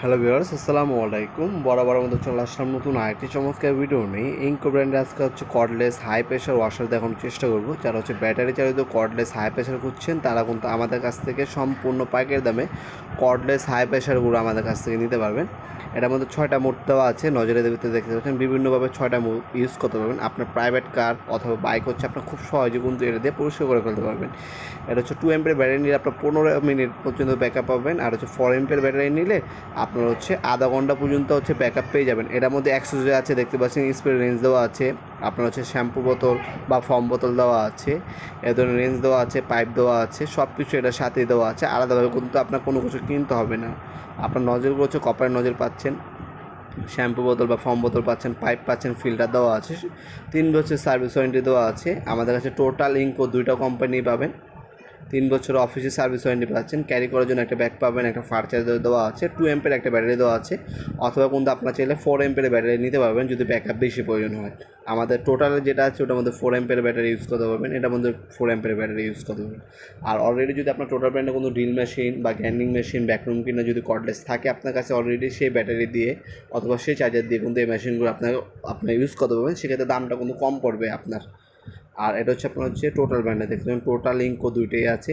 Hello viewers আসসালামু আলাইকুম বরাবর মতো চলে আসলাম নতুন আরেকটি চমৎকার ভিডিও নেই ইঙ্কো ব্র্যান্ডে আজকে হচ্ছে কর্ডলেস হাই প্রেশার ওয়াশার দেখানোর চেষ্টা করব। যারা হচ্ছে ব্যাটারি চালিত কর্ডলেস হাই প্রেশার খুঁজছেন, তারা কিন্তু আমাদের কাছ থেকে সম্পূর্ণ পাইকের দামে কর্ডলেস হাই প্রেশারগুলো আমাদের কাছ থেকে নিতে পারবেন। এটার মধ্যে ছয়টা মোড দেওয়া আছে, নজরে ভিতরে দেখতে পাচ্ছেন। বিভিন্নভাবে ছয়টা মোড ইউজ করতে পারবেন। আপনার প্রাইভেট কার অথবা বাইক হচ্ছে আপনার খুব সহজে কিন্তু এটা দিয়ে পরিষ্কার করে ফেলতে পারবেন। এটা হচ্ছে টু এম্পের ব্যাটারি নিলে আপনার পনেরো মিনিট পর্যন্ত ব্যাকআপ পাবেন। আর হচ্ছে ফোর এম্পের ব্যাটারি নিলে আপনার হচ্ছে আধা ঘণ্টা পর্যন্ত হচ্ছে ব্যাক পেয়ে যাবেন। এটার মধ্যে অ্যাক্সেস আছে, দেখতে পাচ্ছেন স্পিড রেঞ্জ দেওয়া আছে। আপনার হচ্ছে শ্যাম্পু বোতল বা ফর্ম বোতল দেওয়া আছে, এ ধরনের রেঞ্জ দেওয়া আছে, পাইপ দেওয়া আছে সব কিছু এটার সাথে দেওয়া আছে, আলাদাভাবে কিন্তু আপনার কোনো কিছু কিনতে হবে না। আপনার নজরগুলো হচ্ছে কপারের নজর পাচ্ছেন, শ্যাম্পু বোতল বা ফর্ম বোতল পাচ্ছেন, পাইপ পাচ্ছেন ফিল্টার দেওয়া আছে তিন বছর সার্ভিস ওয়ারেন্টি দেওয়া আছে, আমাদের কাছে টোটাল ইঙ্কো দুইটা কোম্পানি পাবেন। তিন বছর অফিসে সার্ভিস ওয়ারেন্টি পাচ্ছেন ক্যারি করার জন্য একটা ব্যাগ পাবেন, একটা ফার চার্জার দেওয়া আছে টু এম্পের একটা ব্যাটারি দেওয়া আছে, অথবা কিন্তু আপনার চাইলে ফোর এম্পের ব্যাটারি নিতে পারবেন যদি ব্যাকআপ বেশি প্রয়োজন হয়। আমাদের টোটাল যেটা আছে ওটার মধ্যে ফোর এম্পের ব্যাটারি ইউজ করতে পারবেন, এটার মধ্যে ফোর এম্পের ব্যাটারি ইউজ করতে পারবেন। আর অলরেডি যদি আপনার টোটাল ব্র্যান্ডে কোনো ড্রিল মেশিন বা গ্যান্ডিং মেশিন ব্যাকরুম কিনে যদি কর্ডলেস থাকে, আপনার কাছে অলরেডি সেই ব্যাটারি দিয়ে অথবা সেই চার্জার দিয়ে কিন্তু এই মেশিনগুলো আপনার আপনার ইউজ করতে পারবেন, সেক্ষেত্রে দামটা কিন্তু কম পড়বে আপনার। আর এটা হচ্ছে আপনার হচ্ছে টোটাল ব্র্যান্ডে দেখবেন টোটাল ইঙ্কো দুইটাই আছে।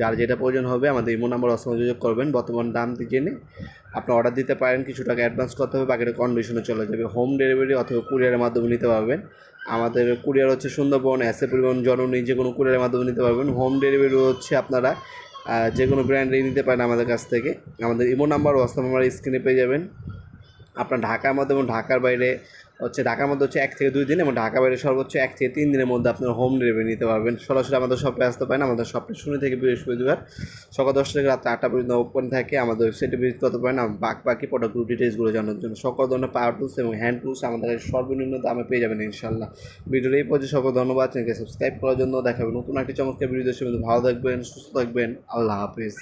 যার যেটা প্রয়োজন হবে, আমাদের ইমো নাম্বার অসংযোগ করবেন। বর্তমান দাম জেনে আপনি অর্ডার দিতে পারেন। কিছু টাকা অ্যাডভান্স করতে হবে, বাকিটা কন্ডিশনে চলে যাবে। হোম ডেলিভারি অথবা কুরিয়ারের মাধ্যমে নিতে পারবেন। আমাদের কুরিয়ার হচ্ছে সুন্দরবন এসে পরিবহন জননী, যে কোনো কুরিয়ারের মাধ্যমে নিতে পারবেন। হোম ডেলিভারি হচ্ছে আপনারা যে কোনো ব্র্যান্ডেই নিতে পারেন আমাদের কাছ থেকে। আমাদের ইমো নাম্বার হোয়াটসঅ্যাপ নাম্বার স্ক্রিনে পেয়ে যাবেন। আপনার ঢাকার মধ্যে এবং ঢাকার বাইরে হচ্ছে ঢাকার মধ্যে হচ্ছে এক থেকে দুই দিন এবং ঢাকার বাইরে সর্বোচ্চ এক থেকে তিন দিনের মধ্যে আপনার হোম ডেলিভারি নিতে পারবেন। সরাসরি আমাদের শপে আসতে পারেন। আমাদের শপে শুনে থেকে বৃহস্পতিবার সকাল দশটা থেকে রাত আটটা পর্যন্ত ওপেন থাকে। আমাদের ওয়েবসাইটে ভিজিট করতে পারেন। বাক বাকি প্রোডাক্ট গ্রুপ ডিটেলসগুলো জানার জন্য। সকল ধরনের পাওয়ার টুলস এবং হ্যান্ড টুলস আমাদের সর্বনিম্ন দামে পেয়ে যাবেন ইনশাল্লাহ ভিডিওর এই পর্যায়ে সকল ধন্যবাদ। চ্যানেলকে সাবস্ক্রাইব করার জন্য দেখাবেন নতুন একটি চমৎকার ভিডিও মধ্যে ভালো থাকবেন, সুস্থ থাকবেন। আল্লাহ হাফিজ।